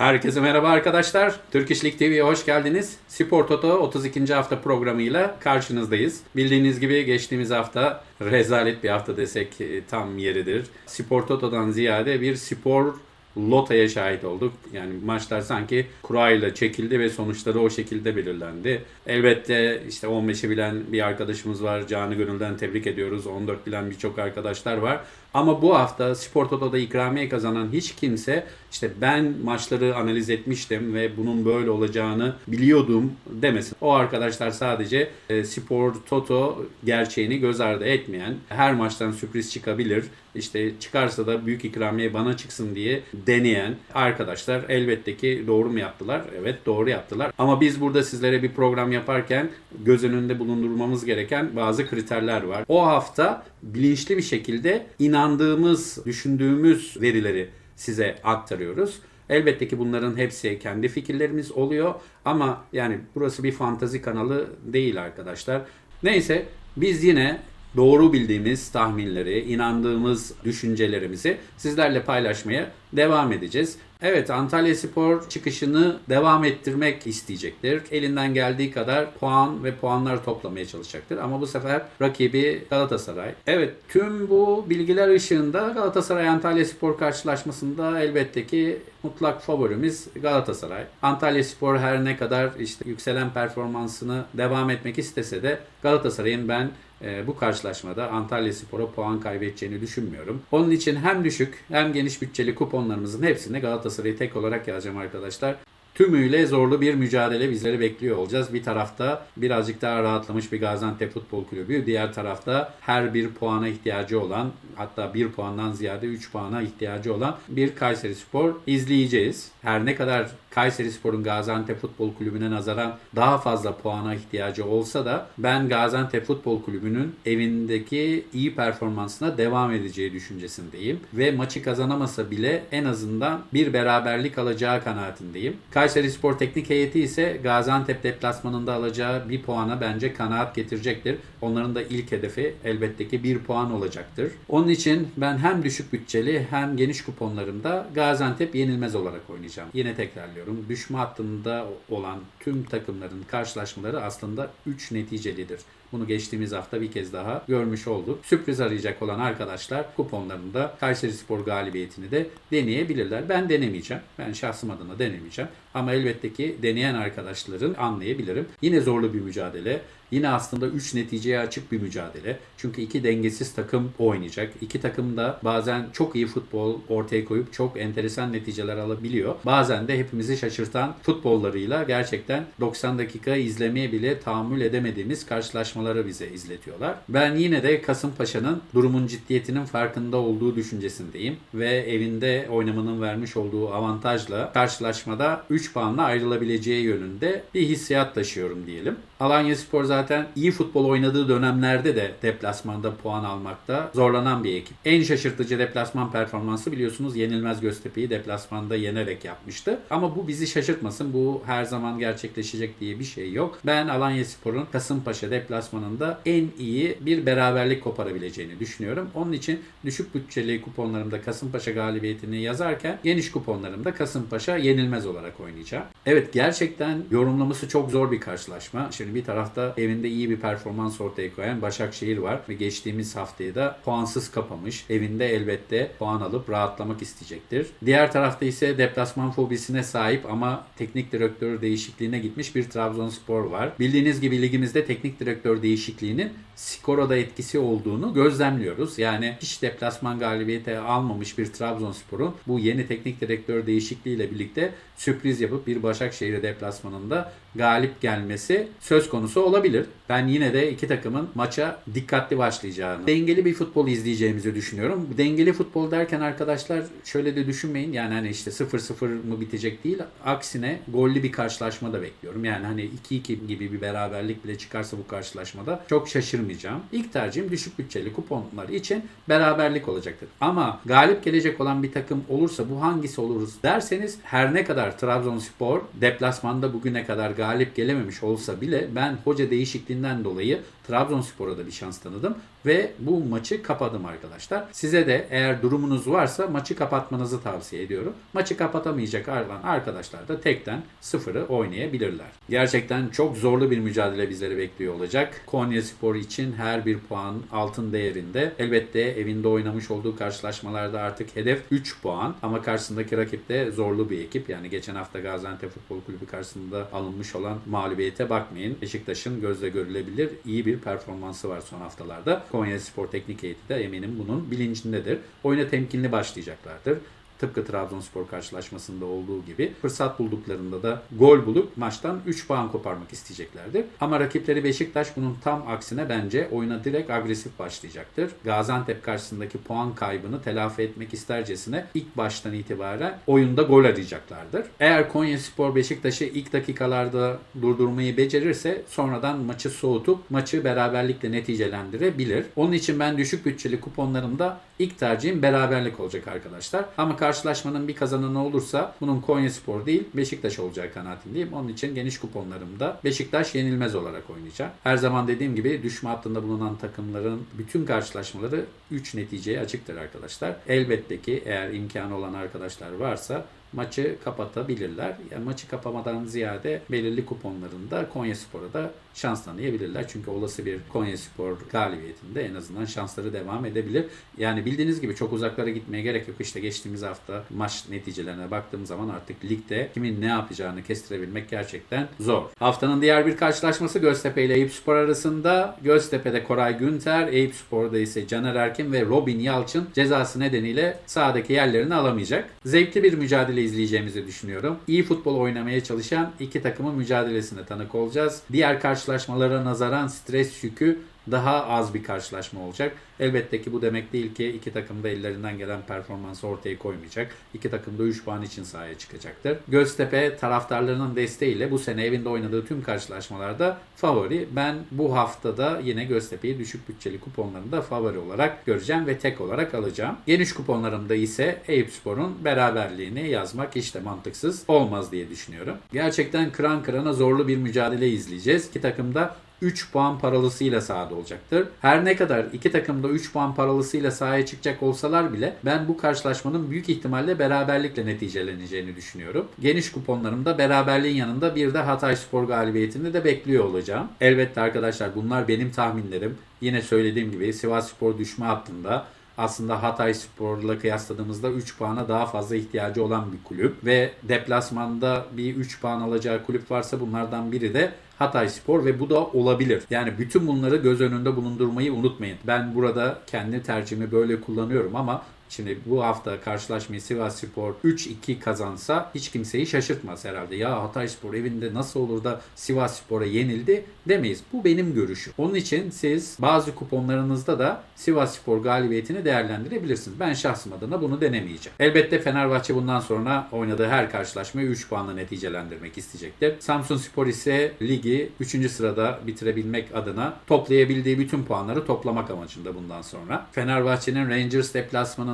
Herkese merhaba arkadaşlar. Türk İş Lig TV'ye hoş geldiniz. Spor Toto 32. hafta programıyla karşınızdayız. Bildiğiniz gibi geçtiğimiz hafta rezalet bir hafta desek e, tam yeridir. Spor Toto'dan ziyade bir spor lotaya şahit olduk. Yani maçlar sanki kurayla çekildi ve sonuçları o şekilde belirlendi. Elbette işte 15'i bilen bir arkadaşımız var. Canı gönülden tebrik ediyoruz. 14 bilen birçok arkadaşlar var. Ama bu hafta Spor Toto'da ikramiye kazanan hiç kimse işte ben maçları analiz etmiştim ve bunun böyle olacağını biliyordum demesin. O arkadaşlar sadece e, Spor Toto gerçeğini göz ardı etmeyen, her maçtan sürpriz çıkabilir, işte çıkarsa da büyük ikramiye bana çıksın diye deneyen arkadaşlar elbette ki doğru mu yaptılar? Evet doğru yaptılar. Ama biz burada sizlere bir program yaparken göz önünde bulundurmamız gereken bazı kriterler var. O hafta bilinçli bir şekilde inandığımız, düşündüğümüz verileri size aktarıyoruz. Elbette ki bunların hepsi kendi fikirlerimiz oluyor ama yani burası bir fantazi kanalı değil arkadaşlar. Neyse biz yine doğru bildiğimiz tahminleri, inandığımız düşüncelerimizi sizlerle paylaşmaya devam edeceğiz. Evet Antalya Spor çıkışını devam ettirmek isteyecektir. Elinden geldiği kadar puan ve puanlar toplamaya çalışacaktır. Ama bu sefer rakibi Galatasaray. Evet tüm bu bilgiler ışığında Galatasaray Antalya Spor karşılaşmasında elbette ki mutlak favorimiz Galatasaray. Antalya Spor her ne kadar işte yükselen performansını devam etmek istese de Galatasaray'ın ben e, bu karşılaşmada Antalya Spor'a puan kaybedeceğini düşünmüyorum. Onun için hem düşük hem geniş bütçeli kuponlarımızın hepsini Galatasaray'ı tek olarak yazacağım arkadaşlar. Tümüyle zorlu bir mücadele bizleri bekliyor olacağız. Bir tarafta birazcık daha rahatlamış bir Gaziantep Futbol Kulübü. Diğer tarafta her bir puana ihtiyacı olan hatta bir puandan ziyade 3 puana ihtiyacı olan bir Kayseri Spor izleyeceğiz. Her ne kadar Kayseri Spor'un Gaziantep Futbol Kulübü'ne nazaran daha fazla puana ihtiyacı olsa da ben Gaziantep Futbol Kulübü'nün evindeki iyi performansına devam edeceği düşüncesindeyim. Ve maçı kazanamasa bile en azından bir beraberlik alacağı kanaatindeyim. Kayseri Spor Teknik Heyeti ise Gaziantep deplasmanında alacağı bir puana bence kanaat getirecektir. Onların da ilk hedefi elbette ki bir puan olacaktır. Onun için ben hem düşük bütçeli hem geniş kuponlarımda Gaziantep yenilmez olarak oynayacağım. Yine tekrarlıyorum. Düşme hattında olan tüm takımların karşılaşmaları aslında 3 neticelidir. Bunu geçtiğimiz hafta bir kez daha görmüş olduk. Sürpriz arayacak olan arkadaşlar kuponlarında Kayseri Spor galibiyetini de deneyebilirler. Ben denemeyeceğim. Ben şahsım adına denemeyeceğim. Ama elbette ki deneyen arkadaşların anlayabilirim. Yine zorlu bir mücadele. Yine aslında 3 neticeye açık bir mücadele. Çünkü iki dengesiz takım oynayacak. İki takım da bazen çok iyi futbol ortaya koyup çok enteresan neticeler alabiliyor. Bazen de hepimizi şaşırtan futbollarıyla gerçekten 90 dakika izlemeye bile tahammül edemediğimiz karşılaşmaları bize izletiyorlar. Ben yine de Kasımpaşa'nın durumun ciddiyetinin farkında olduğu düşüncesindeyim ve evinde oynamanın vermiş olduğu avantajla karşılaşmada 3 puanla ayrılabileceği yönünde bir hissiyat taşıyorum diyelim. Alanya Spor zaten iyi futbol oynadığı dönemlerde de deplasmanda puan almakta zorlanan bir ekip. En şaşırtıcı deplasman performansı biliyorsunuz Yenilmez Göztepe'yi deplasmanda yenerek yapmıştı. Ama bu bizi şaşırtmasın. Bu her zaman gerçekleşecek diye bir şey yok. Ben Alanya Spor'un Kasımpaşa deplasmanında en iyi bir beraberlik koparabileceğini düşünüyorum. Onun için düşük bütçeli kuponlarımda Kasımpaşa galibiyetini yazarken geniş kuponlarımda Kasımpaşa yenilmez olarak oynayacağım. Evet gerçekten yorumlaması çok zor bir karşılaşma. Şimdi bir tarafta evinde iyi bir performans ortaya koyan Başakşehir var ve geçtiğimiz haftayı da puansız kapamış. Evinde elbette puan alıp rahatlamak isteyecektir. Diğer tarafta ise deplasman fobisine sahip ama teknik direktör değişikliğine gitmiş bir Trabzonspor var. Bildiğiniz gibi ligimizde teknik direktör değişikliğinin skora da etkisi olduğunu gözlemliyoruz. Yani hiç deplasman galibiyeti almamış bir Trabzonspor'un bu yeni teknik direktör değişikliğiyle birlikte sürpriz yapıp bir Başakşehir deplasmanında galip gelmesi söz konusu olabilir. Ben yine de iki takımın maça dikkatli başlayacağını, dengeli bir futbol izleyeceğimizi düşünüyorum. Dengeli futbol derken arkadaşlar şöyle de düşünmeyin. Yani hani işte 0-0 mı bitecek değil. Aksine gollü bir karşılaşma da bekliyorum. Yani hani 2-2 gibi bir beraberlik bile çıkarsa bu karşılaşmada çok şaşırmayacağım. İlk tercihim düşük bütçeli kuponlar için beraberlik olacaktır. Ama galip gelecek olan bir takım olursa bu hangisi oluruz derseniz her ne kadar Trabzonspor deplasmanda bugüne kadar galip gelememiş olsa bile ben hoca değişikliğinden dolayı Trabzonspor'a da bir şans tanıdım. Ve bu maçı kapadım arkadaşlar. Size de eğer durumunuz varsa maçı kapatmanızı tavsiye ediyorum. Maçı kapatamayacak olan arkadaşlar da tekten sıfırı oynayabilirler. Gerçekten çok zorlu bir mücadele bizleri bekliyor olacak. Konya Spor için her bir puan altın değerinde. Elbette evinde oynamış olduğu karşılaşmalarda artık hedef 3 puan ama karşısındaki rakip de zorlu bir ekip. Yani geçen hafta Gaziantep Futbol Kulübü karşısında alınmış olan mağlubiyete bakmayın. Beşiktaş'ın gözle görülebilir iyi bir performansı var son haftalarda. Konya Spor Teknik Heyeti de eminim bunun bilincindedir. Oyuna temkinli başlayacaklardır. Tıpkı Trabzonspor karşılaşmasında olduğu gibi fırsat bulduklarında da gol bulup maçtan 3 puan koparmak isteyeceklerdir. Ama rakipleri Beşiktaş bunun tam aksine bence oyuna direkt agresif başlayacaktır. Gaziantep karşısındaki puan kaybını telafi etmek istercesine ilk baştan itibaren oyunda gol arayacaklardır. Eğer Konya Spor Beşiktaş'ı ilk dakikalarda durdurmayı becerirse sonradan maçı soğutup maçı beraberlikle neticelendirebilir. Onun için ben düşük bütçeli kuponlarımda ilk tercihim beraberlik olacak arkadaşlar. Ama karşılaşmanın bir kazananı olursa bunun Konya Spor değil Beşiktaş olacağı kanaatindeyim. Onun için geniş kuponlarımda Beşiktaş yenilmez olarak oynayacağım. Her zaman dediğim gibi düşme hattında bulunan takımların bütün karşılaşmaları 3 neticeye açıktır arkadaşlar. Elbette ki eğer imkanı olan arkadaşlar varsa maçı kapatabilirler. Yani maçı kapamadan ziyade belirli kuponlarında Konya Spor'a da şans tanıyabilirler. Çünkü olası bir Konya Spor galibiyetinde en azından şansları devam edebilir. Yani bildiğiniz gibi çok uzaklara gitmeye gerek yok. İşte geçtiğimiz hafta maç neticelerine baktığım zaman artık ligde kimin ne yapacağını kestirebilmek gerçekten zor. Haftanın diğer bir karşılaşması Göztepe ile Eyüp Spor arasında. Göztepe'de Koray Günter, Eyüp Spor'da ise Caner Erkin ve Robin Yalçın cezası nedeniyle sahadaki yerlerini alamayacak. Zevkli bir mücadele izleyeceğimizi düşünüyorum. İyi futbol oynamaya çalışan iki takımın mücadelesine tanık olacağız. Diğer karşılaşmalara nazaran stres yükü daha az bir karşılaşma olacak. Elbette ki bu demek değil ki iki takım da ellerinden gelen performansı ortaya koymayacak. İki takım da 3 puan için sahaya çıkacaktır. Göztepe taraftarlarının desteğiyle bu sene evinde oynadığı tüm karşılaşmalarda favori. Ben bu haftada yine Göztepe'yi düşük bütçeli kuponlarında favori olarak göreceğim ve tek olarak alacağım. Geniş kuponlarımda ise Eyüpspor'un beraberliğini yazmak hiç de mantıksız olmaz diye düşünüyorum. Gerçekten kıran kırana zorlu bir mücadele izleyeceğiz. İki takım da 3 puan paralısıyla sahada olacaktır. Her ne kadar iki takım da 3 puan paralısıyla sahaya çıkacak olsalar bile ben bu karşılaşmanın büyük ihtimalle beraberlikle neticeleneceğini düşünüyorum. Geniş kuponlarımda beraberliğin yanında bir de Hatay Spor galibiyetini de bekliyor olacağım. Elbette arkadaşlar bunlar benim tahminlerim. Yine söylediğim gibi Sivas Spor düşme hattında aslında Hatay Spor'la kıyasladığımızda 3 puana daha fazla ihtiyacı olan bir kulüp ve deplasmanda bir 3 puan alacağı kulüp varsa bunlardan biri de Hatay Spor ve bu da olabilir. Yani bütün bunları göz önünde bulundurmayı unutmayın. Ben burada kendi tercihimi böyle kullanıyorum ama Şimdi bu hafta karşılaşmayı Sivas Spor 3-2 kazansa hiç kimseyi şaşırtmaz herhalde. Ya Hatay Spor evinde nasıl olur da Sivas Spor'a yenildi demeyiz. Bu benim görüşüm. Onun için siz bazı kuponlarınızda da Sivas Spor galibiyetini değerlendirebilirsiniz. Ben şahsım adına bunu denemeyeceğim. Elbette Fenerbahçe bundan sonra oynadığı her karşılaşmayı 3 puanla neticelendirmek isteyecektir. Samsun Spor ise ligi 3. sırada bitirebilmek adına toplayabildiği bütün puanları toplamak amacında bundan sonra. Fenerbahçe'nin Rangers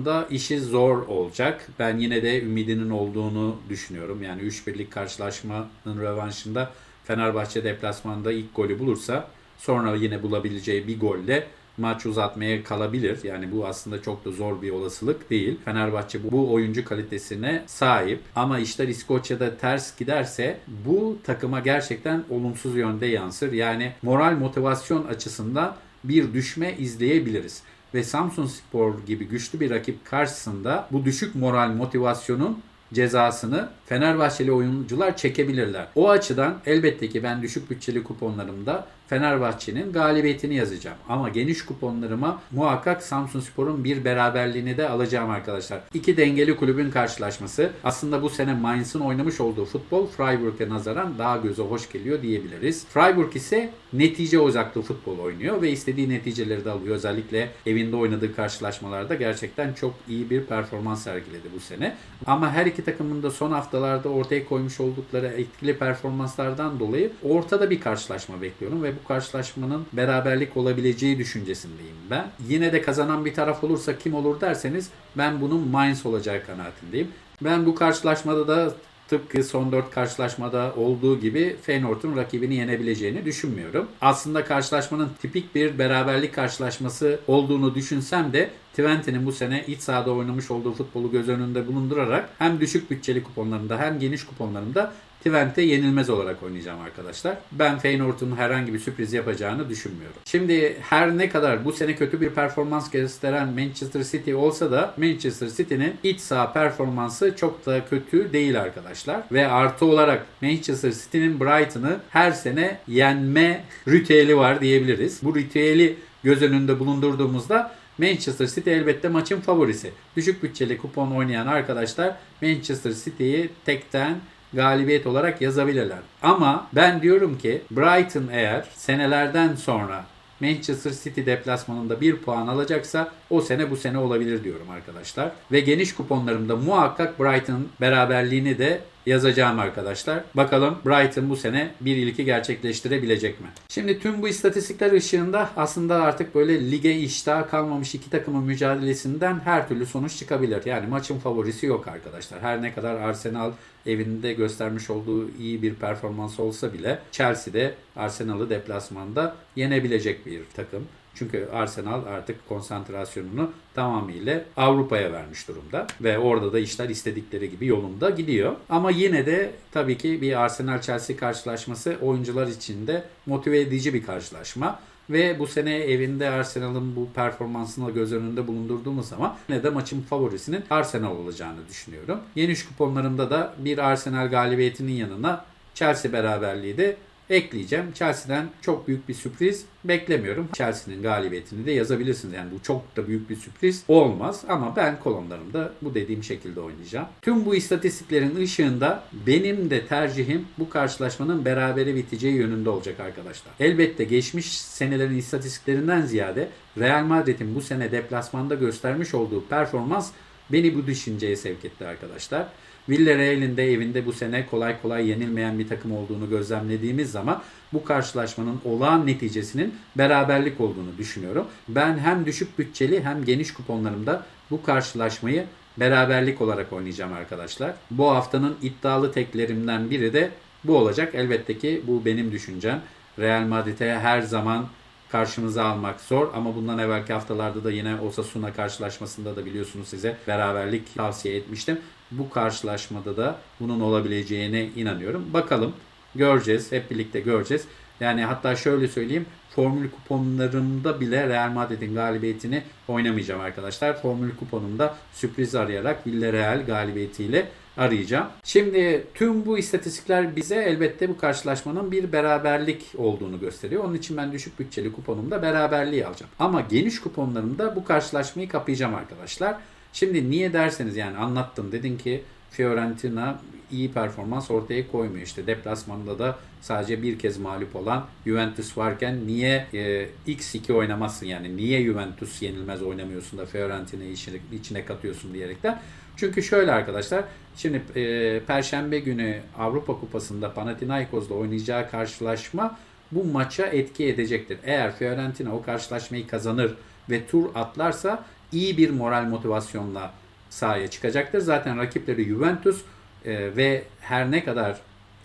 deplasmanında işi zor olacak. Ben yine de ümidinin olduğunu düşünüyorum. Yani 3-1'lik karşılaşmanın rövanşında Fenerbahçe deplasmanda ilk golü bulursa sonra yine bulabileceği bir golle maç uzatmaya kalabilir. Yani bu aslında çok da zor bir olasılık değil. Fenerbahçe bu oyuncu kalitesine sahip. Ama işler İskoçya'da ters giderse bu takıma gerçekten olumsuz yönde yansır. Yani moral motivasyon açısından bir düşme izleyebiliriz ve Samsun Spor gibi güçlü bir rakip karşısında bu düşük moral motivasyonun cezasını Fenerbahçeli oyuncular çekebilirler. O açıdan elbette ki ben düşük bütçeli kuponlarımda Fenerbahçe'nin galibiyetini yazacağım. Ama geniş kuponlarıma muhakkak Samsun Spor'un bir beraberliğini de alacağım arkadaşlar. İki dengeli kulübün karşılaşması. Aslında bu sene Mainz'ın oynamış olduğu futbol Freiburg'e nazaran daha göze hoş geliyor diyebiliriz. Freiburg ise netice uzaklığı futbol oynuyor ve istediği neticeleri de alıyor. Özellikle evinde oynadığı karşılaşmalarda gerçekten çok iyi bir performans sergiledi bu sene. Ama her iki takımın da son haftalarda ortaya koymuş oldukları etkili performanslardan dolayı ortada bir karşılaşma bekliyorum ve bu karşılaşmanın beraberlik olabileceği düşüncesindeyim ben. Yine de kazanan bir taraf olursa kim olur derseniz ben bunun Mainz olacağı kanaatindeyim. Ben bu karşılaşmada da tıpkı son 4 karşılaşmada olduğu gibi Feyenoord'un rakibini yenebileceğini düşünmüyorum. Aslında karşılaşmanın tipik bir beraberlik karşılaşması olduğunu düşünsem de Twente'nin bu sene iç sahada oynamış olduğu futbolu göz önünde bulundurarak hem düşük bütçeli kuponlarında hem geniş kuponlarında Twente yenilmez olarak oynayacağım arkadaşlar. Ben Feyenoord'un herhangi bir sürpriz yapacağını düşünmüyorum. Şimdi her ne kadar bu sene kötü bir performans gösteren Manchester City olsa da Manchester City'nin iç saha performansı çok da kötü değil arkadaşlar. Ve artı olarak Manchester City'nin Brighton'ı her sene yenme ritüeli var diyebiliriz. Bu ritüeli göz önünde bulundurduğumuzda Manchester City elbette maçın favorisi. Düşük bütçeli kupon oynayan arkadaşlar Manchester City'yi tekten galibiyet olarak yazabilirler. Ama ben diyorum ki Brighton eğer senelerden sonra Manchester City deplasmanında bir puan alacaksa o sene bu sene olabilir diyorum arkadaşlar. Ve geniş kuponlarımda muhakkak Brighton beraberliğini de yazacağım arkadaşlar. Bakalım Brighton bu sene bir ilki gerçekleştirebilecek mi? Şimdi tüm bu istatistikler ışığında aslında artık böyle lige iştah kalmamış iki takımın mücadelesinden her türlü sonuç çıkabilir. Yani maçın favorisi yok arkadaşlar. Her ne kadar Arsenal evinde göstermiş olduğu iyi bir performans olsa bile Chelsea'de Arsenal'ı deplasmanda yenebilecek bir takım. Çünkü Arsenal artık konsantrasyonunu tamamıyla Avrupa'ya vermiş durumda ve orada da işler istedikleri gibi yolunda gidiyor. Ama yine de tabii ki bir Arsenal Chelsea karşılaşması oyuncular için de motive edici bir karşılaşma. Ve bu sene evinde Arsenal'ın bu performansını göz önünde bulundurduğumuz zaman ne de maçın favorisinin Arsenal olacağını düşünüyorum. Geniş kuponlarımda da bir Arsenal galibiyetinin yanına Chelsea beraberliği de ekleyeceğim. Chelsea'den çok büyük bir sürpriz beklemiyorum. Chelsea'nin galibiyetini de yazabilirsiniz. Yani bu çok da büyük bir sürpriz olmaz ama ben kolonlarımda bu dediğim şekilde oynayacağım. Tüm bu istatistiklerin ışığında benim de tercihim bu karşılaşmanın berabere biteceği yönünde olacak arkadaşlar. Elbette geçmiş senelerin istatistiklerinden ziyade Real Madrid'in bu sene deplasmanda göstermiş olduğu performans beni bu düşünceye sevk etti arkadaşlar. Villarreal'in de evinde bu sene kolay kolay yenilmeyen bir takım olduğunu gözlemlediğimiz zaman bu karşılaşmanın olağan neticesinin beraberlik olduğunu düşünüyorum. Ben hem düşük bütçeli hem geniş kuponlarımda bu karşılaşmayı beraberlik olarak oynayacağım arkadaşlar. Bu haftanın iddialı teklerimden biri de bu olacak. Elbette ki bu benim düşüncem. Real Madrid'e her zaman karşımıza almak zor ama bundan evvelki haftalarda da yine Osasuna karşılaşmasında da biliyorsunuz size beraberlik tavsiye etmiştim. Bu karşılaşmada da bunun olabileceğine inanıyorum. Bakalım göreceğiz. Hep birlikte göreceğiz. Yani hatta şöyle söyleyeyim. Formül kuponlarımda bile Real Madrid'in galibiyetini oynamayacağım arkadaşlar. Formül kuponumda sürpriz arayarak Villarreal galibiyetiyle arayacağım. Şimdi tüm bu istatistikler bize elbette bu karşılaşmanın bir beraberlik olduğunu gösteriyor. Onun için ben düşük bütçeli kuponumda beraberliği alacağım. Ama geniş kuponlarımda bu karşılaşmayı kapayacağım arkadaşlar. Şimdi niye derseniz yani anlattım. Dedin ki Fiorentina iyi performans ortaya koymuyor. İşte deplasmanda da sadece bir kez mağlup olan Juventus varken niye e, X2 oynamazsın yani niye Juventus yenilmez oynamıyorsun da Fiorentina'yı içine, içine katıyorsun diyerekten. Çünkü şöyle arkadaşlar şimdi e, Perşembe günü Avrupa Kupası'nda Panathinaikos'la oynayacağı karşılaşma bu maça etki edecektir. Eğer Fiorentina o karşılaşmayı kazanır ve tur atlarsa iyi bir moral motivasyonla sahaya çıkacaktır. Zaten rakipleri Juventus e, ve her ne kadar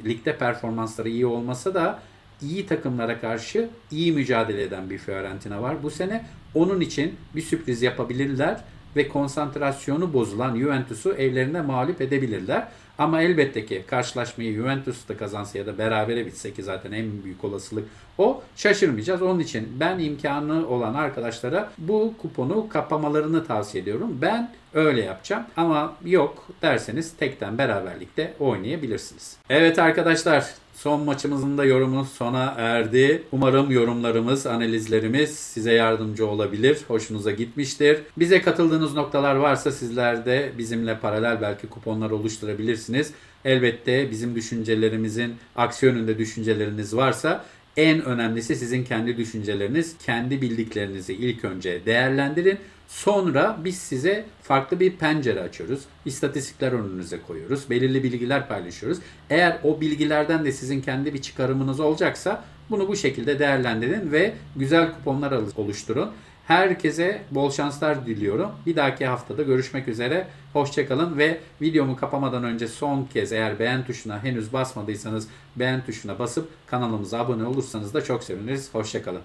ligde performansları iyi olmasa da iyi takımlara karşı iyi mücadele eden bir Fiorentina var bu sene. Onun için bir sürpriz yapabilirler ve konsantrasyonu bozulan Juventus'u evlerine mağlup edebilirler. Ama elbette ki karşılaşmayı Juventus da kazansa ya da berabere bitse ki zaten en büyük olasılık o şaşırmayacağız. Onun için ben imkanı olan arkadaşlara bu kuponu kapamalarını tavsiye ediyorum. Ben öyle yapacağım ama yok derseniz tekten beraberlikte oynayabilirsiniz. Evet arkadaşlar Son maçımızın da yorumu sona erdi. Umarım yorumlarımız, analizlerimiz size yardımcı olabilir. Hoşunuza gitmiştir. Bize katıldığınız noktalar varsa sizler de bizimle paralel belki kuponlar oluşturabilirsiniz. Elbette bizim düşüncelerimizin aksi düşünceleriniz varsa en önemlisi sizin kendi düşünceleriniz, kendi bildiklerinizi ilk önce değerlendirin. Sonra biz size farklı bir pencere açıyoruz. İstatistikler önünüze koyuyoruz. Belirli bilgiler paylaşıyoruz. Eğer o bilgilerden de sizin kendi bir çıkarımınız olacaksa bunu bu şekilde değerlendirin ve güzel kuponlar oluşturun. Herkese bol şanslar diliyorum. Bir dahaki haftada görüşmek üzere. Hoşçakalın ve videomu kapamadan önce son kez eğer beğen tuşuna henüz basmadıysanız beğen tuşuna basıp kanalımıza abone olursanız da çok seviniriz. Hoşçakalın.